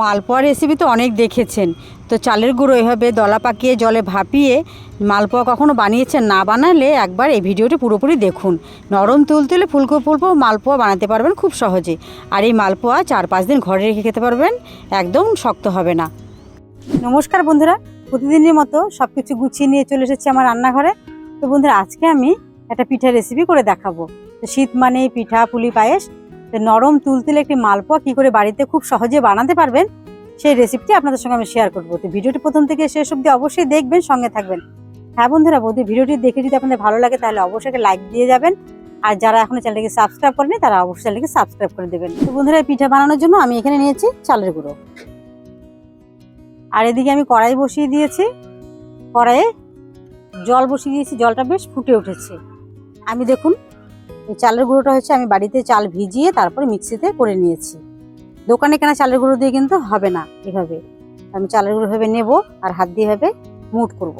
মালপোয়া recipe তো অনেক দেখেছেন। তো চালের গুঁড়ো এভাবে দলা পাকিয়ে জলে ভাপিয়ে মালপোয়া কখনো বানিয়েছেন না বানালে একবার এই ভিডিওটি পুরোপুরি দেখুন। নরম তুলতুলে ফুলকো ফুলকো মালপোয়া বানাতে পারবেন খুব সহজে। আর এই মালপোয়া চার পাঁচ দিন ঘরে রেখে খেতে পারবেন, একদম শক্ত হবে না। নমস্কার বন্ধুরা, প্রতিদিনের মতো সব কিছু গুছিয়ে নিয়ে চলে এসেছি আমার রান্নাঘরে। তো বন্ধুরা, আজকে আমি একটা পিঠা রেসিপি করে দেখাবো। তো শীত মানেই পিঠা, পুলি, পায়েস। নরম তুলতুলে একটি মালপোয়া কী করে বাড়িতে খুব সহজে বানাতে পারবেন, সেই রেসিপিটি আপনাদের সঙ্গে আমি শেয়ার করব। তো ভিডিওটি প্রথম থেকে শেষ অবধি অবশ্যই দেখবেন, সঙ্গে থাকবেন। হ্যাঁ বন্ধুরা বৌদি ভিডিওটি দেখে যদি আপনাদের ভালো লাগে, তাহলে অবশ্যই একটা লাইক দিয়ে যাবেন। আর যারা এখনও চ্যানেলটিকে সাবস্ক্রাইব করেনি তারা অবশ্যই চ্যানেলটিকে সাবস্ক্রাইব করে দেবেন। তো বন্ধুরা পিঠা বানানোর জন্য আমি এখানে নিয়েছি চালের গুঁড়ো। আর এদিকে আমি কড়াই বসিয়ে দিয়েছি। কড়াইয়ে জল বসিয়ে দিয়েছি, জলটা বেশ ফুটে উঠেছে। আমি দেখুন এই চালের গুঁড়োটা হচ্ছে আমি বাড়িতে চাল ভিজিয়ে তারপরে মিক্সিতে করে নিয়েছি। দোকানে কেনা চালের গুঁড়ো দিয়ে কিন্তু হবে না এভাবে। আমি চালের গুঁড়ো ভাবে নেব আর হাত দিয়ে ভাবে মুট করব।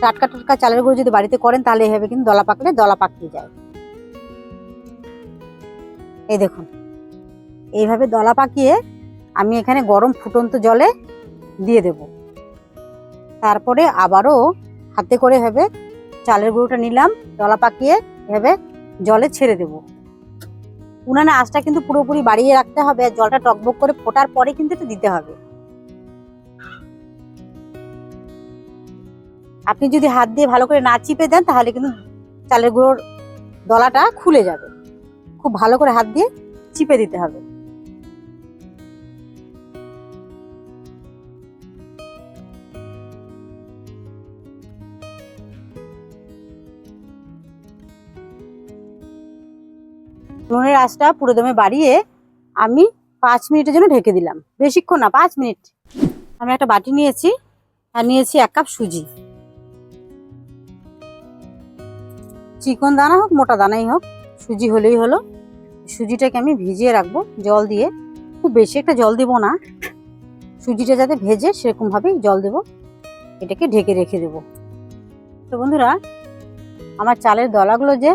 টাটকা টাটকা চালের গুঁড়ো যদি বাড়িতে করেন তাহলে এভাবে কিন্তু দলা পাকলে দলা পাকিয়ে যায়। এই দেখুন, এইভাবে দলা পাকিয়ে আমি এখানে গরম ফুটন্ত জলে দিয়ে দেব। তারপরে আবারও হাতে করে এভাবে চালের গুঁড়োটা নিলাম দলা পাকিয়ে এভাবে জলে ছেড়ে দেব। উনানে আঁচটা কিন্তু পুরোপুরি বাড়িয়ে রাখতে হবে আর জলটা টকবক করে ফোটার পরে কিন্তু এটা দিতে হবে। আপনি যদি হাত দিয়ে ভালো করে না চিপে দেন, তাহলে কিন্তু চালের গুঁড়োর দলাটা খুলে যাবে। খুব ভালো করে হাত দিয়ে চিপে দিতে হবে। নুনের আঁচটা পুরো দমে বাড়িয়ে আমি পাঁচ মিনিটের জন্য ঢেকে দিলাম। বেশিক্ষণ না, পাঁচ মিনিট। আমি একটা বাটি নিয়েছি, আর নিয়েছি এক কাপ সুজি। চিকন দানা হোক, মোটা দানাই হোক, সুজি হলেই হলো। সুজিটাকে আমি ভিজিয়ে রাখব জল দিয়ে। খুব বেশি একটা জল দেবো না। সুজিটা যাতে ভেজে সেরকমভাবেই জল দেব। এটাকে ঢেকে রেখে দেব। তো বন্ধুরা, আমার চালের দলাগুলো যে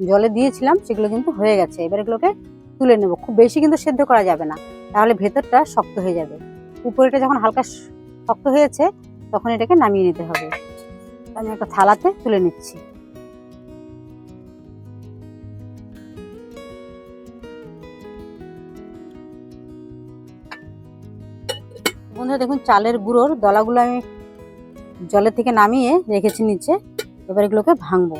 জলে দিয়েছিলাম, সেগুলো কিন্তু হয়ে গেছে। এবার এগুলোকে তুলে নেব। খুব বেশি কিন্তু সেদ্ধ করা যাবে না। তাহলে ভেতরটা শক্ত হয়ে যাবে। উপরেটা যখন হালকা শক্ত হয়েছে, তখন এটাকে নামিয়ে নিতে হবে। আমি একটা থালাতে তুলে নিচ্ছি। বন্ধুরা, দেখুন, চালের গুঁড়োর দলাগুলো আমি জলের থেকে নামিয়ে রেখেছি নিচে। এবার এগুলোকে ভাঙবো।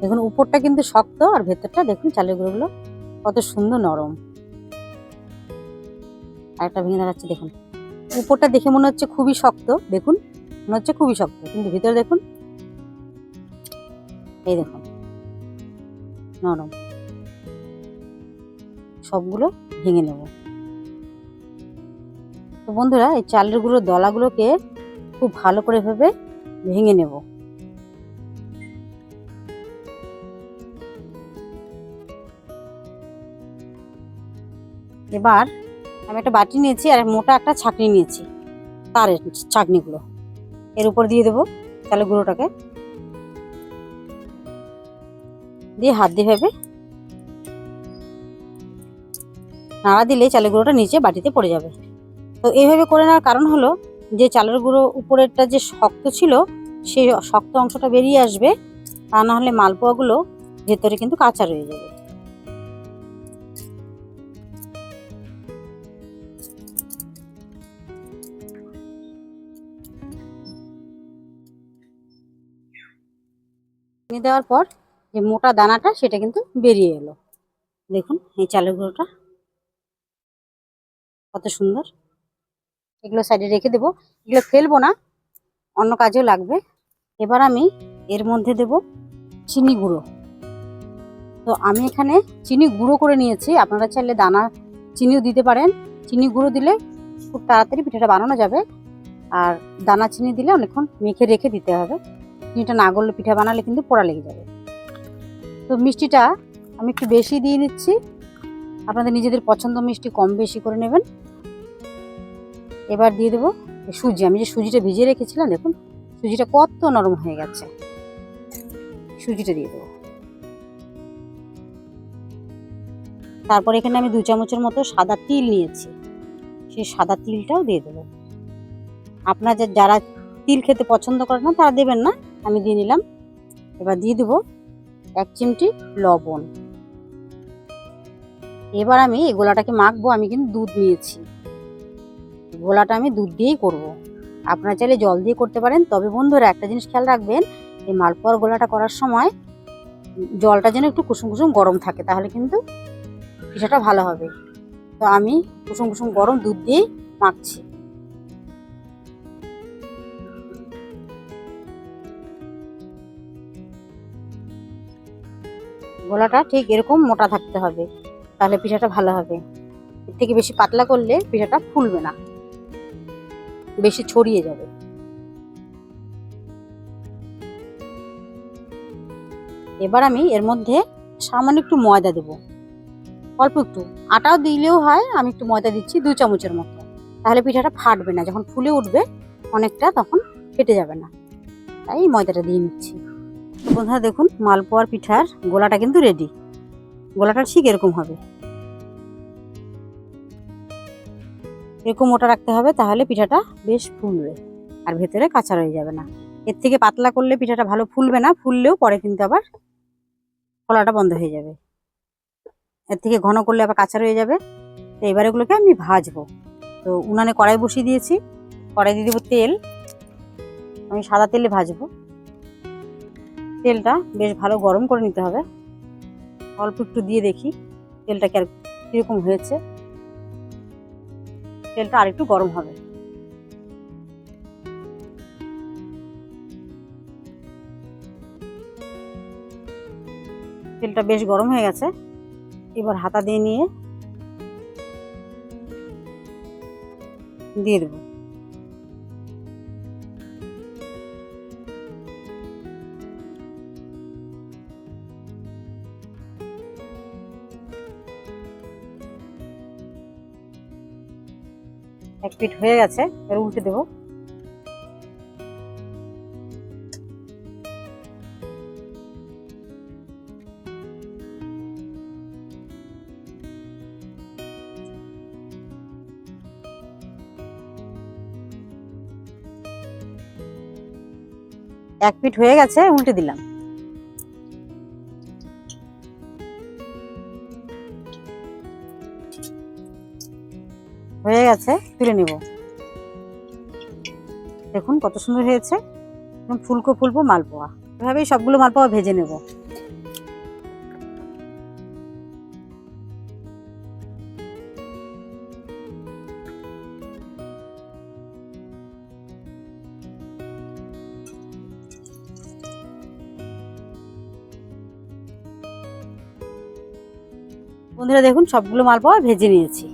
দেখুন, উপরটা কিন্তু শক্ত আর ভেতরটা দেখুন চালের গুঁড়োগুলো কত সুন্দর নরম। আরেকটা ভেঙে দেখাচ্ছি, দেখুন। উপরটা দেখে মনে হচ্ছে খুবই শক্ত, দেখুন, মনে হচ্ছে খুবই শক্ত, কিন্তু ভিতরে দেখুন, এই দেখুন, নরম। সবগুলো ভেঙে নেব। তো বন্ধুরা, এই চালের গুঁড়োর দলাগুলোকে খুব ভালো করে ভেবে ভেঙে নেব। এবার আমি একটা বাটি নিয়েছি আর মোটা একটা ছাকনি নিয়েছি তারের ছাকনিগুলো। এর উপর দিয়ে দেবো তাহলে গুঁড়োটাকে। দিয়ে হাত দিয়ে ভেবে নাড়া দিলে চালের গুঁড়োটা নিচে বাটিতে পড়ে যাবে। তো এইভাবে করে নেওয়ার কারণ হলো যে চালের গুঁড়ো উপরেরটা যে শক্ত ছিল, সেই শক্ত অংশটা বেরিয়ে আসবে, তা না হলে মালপোয়াগুলো ভেতরে কিন্তু কাঁচা রয়ে যাবে। ভেঙে দেওয়ার পর যে মোটা দানাটা সেটা কিন্তু বেরিয়ে এলো। দেখুন এই চালের গুঁড়োটা কত সুন্দর। এগুলো সাইডে রেখে দেবো। এগুলো ফেলব না, অন্য কাজেও লাগবে। এবার আমি এর মধ্যে দেব চিনি গুঁড়ো। তো আমি এখানে চিনি গুঁড়ো করে নিয়েছি। আপনারা চাইলে দানা চিনিও দিতে পারেন। চিনি গুঁড়ো দিলে খুব তাড়াতাড়ি পিঠাটা বানানো যাবে। আর দানা চিনি দিলে অনেকক্ষণ মেখে রেখে দিতে হবে। চিনিটা না গললে পিঠা বানালে কিন্তু পোড়া লেগে যাবে। তো মিষ্টিটা আমি একটু বেশি দিয়ে নিচ্ছি আপনাদের নিজেদের পছন্দ মিষ্টি কম বেশি করে নেবেন। এবার দিয়ে দেবো সুজি। আমি যে সুজিটা ভিজিয়ে রেখেছিলাম, দেখুন, সুজিটা কত নরম হয়ে গেছে। সুজিটা দিয়ে দেবো। তারপর এখানে আমি দু চামচের মতো সাদা তিল নিয়েছি। সেই সাদা তিলটাও দিয়ে দেবো। আপনার যারা তিল খেতে পছন্দ করে না, তারা দেবেন না। আমি দিয়ে নিলাম। এবার দিয়ে দেবো এক চিমটি লবণ। এবার আমি এই গোলাটাকে মাখবো, আমি কিন্তু দুধ নিয়েছি। গোলাটা আমি দুধ দিয়েই করব। আপনারা চাইলে জল দিয়ে করতে পারেন। তবে বন্ধুরা, একটা জিনিস খেয়াল রাখবেন, এই মালপোয়ার গোলাটা করার সময় জলটা যেন একটু কুসুম কুসুম গরম থাকে, তাহলে কিন্তু পিঠাটা ভালো হবে। তো আমি কুসুম কুসুম গরম দুধ দিয়েই মাখছি। গোলাটা ঠিক এরকম মোটা থাকতে হবে, তাহলে পিঠাটা ভালো হবে। এর থেকে বেশি পাতলা করলে পিঠাটা ফুলবে না, বেশি ছড়িয়ে যাবে। এবার আমি এর মধ্যে সামান্য একটু ময়দা দেব। অল্প একটু, আটাও দিলেও হয়, আমি একটু ময়দা দিচ্ছি দু চামচের মতো। তাহলে পিঠাটা ফাটবে না, যখন ফুলে উঠবে, অনেকটা তখন ফেটে যাবে না। তাই ময়দাটা দিয়ে নিচ্ছি। বন্ধুরা দেখুন, মালপোয়ার পিঠার গোলাটা কিন্তু রেডি গোলাটা ঠিক এরকম হবে। এরকম মোটা রাখতে হবে, তাহলে পিঠাটা বেশ ফুলবে আর ভেতরে কাঁচা রয়ে যাবে না। এর থেকে পাতলা করলে পিঠাটা ভালো ফুলবে না, ফুললেও পরে কিন্তু আবার ফলাটা বন্ধ হয়ে যাবে। এর থেকে ঘন করলে আবার কাঁচা রয়ে যাবে। তো এবার এগুলোকে আমি ভাজবো। তো উনানে কড়াই বসিয়ে দিয়েছি। কড়াই দিয়ে দেবো তেল। আমি সাদা তেলে ভাজবো। তেলটা বেশ ভালো গরম করে নিতে হবে। অল্প একটু দিয়ে দেখি তেলটা কীরকম হয়েছে। তেলটা আরেকটু গরম হবে। তেলটা বেশ গরম হয়ে গেছে। এবার হাতা দিয়ে নিয়ে দিয়ে দেবো। এক পিঠ হয়ে গেছে এবার উল্টে দেবো। এক পিঠ হয়ে গেছে উল্টে দিলাম। হয়ে গেছে, তুলে নেব। দেখুন কত সুন্দর হয়েছে। ফুলকো ফুলকো মালপোয়া। এভাবেই সবগুলো মালপোয়া ভেজে নেব। বন্ধুরা দেখুন সবগুলো মালপোয়া ভেজে নিয়েছি।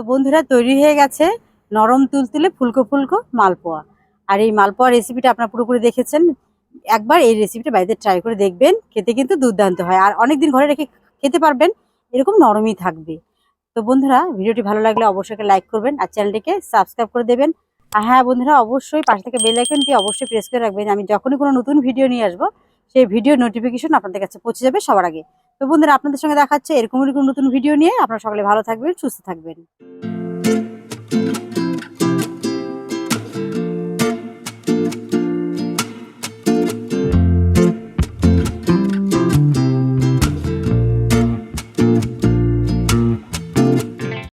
তো বন্ধুরা তৈরি হয়ে গেছে নরম তুলতুলে ফুলকো ফুলকো মালপোয়া। আর এই মালপোয়া রেসিপিটা আপনারা পুরোপুরি দেখেছেন। একবার এই রেসিপিটা বাড়িতে ট্রাই করে দেখবেন, খেতে কিন্তু দুর্দান্ত হয়। আর অনেক দিন ঘরে রেখে খেতে পারবেন, এরকম নরমই থাকবে। তো বন্ধুরা, ভিডিওটি ভালো লাগলে অবশ্যই লাইক করবেন আর চ্যানেলটিকে সাবস্ক্রাইব করে দেবেন। আর হ্যাঁ বন্ধুরা, অবশ্যই পাশে থেকে বেল আইকনটি অবশ্যই প্রেস করে রাখবেন। আমি যখনই কোনো নতুন ভিডিও নিয়ে আসব, সেই ভিডিও নোটিফিকেশন আপনাদের কাছে পৌঁছে যাবে সবার আগে। তো বন্ধুরা, আপনাদের সঙ্গে দেখাচ্ছে এরকম এরকম নতুন ভিডিও নিয়ে। আপনারা সকলে ভালো থাকবেন, সুস্থ থাকবেন।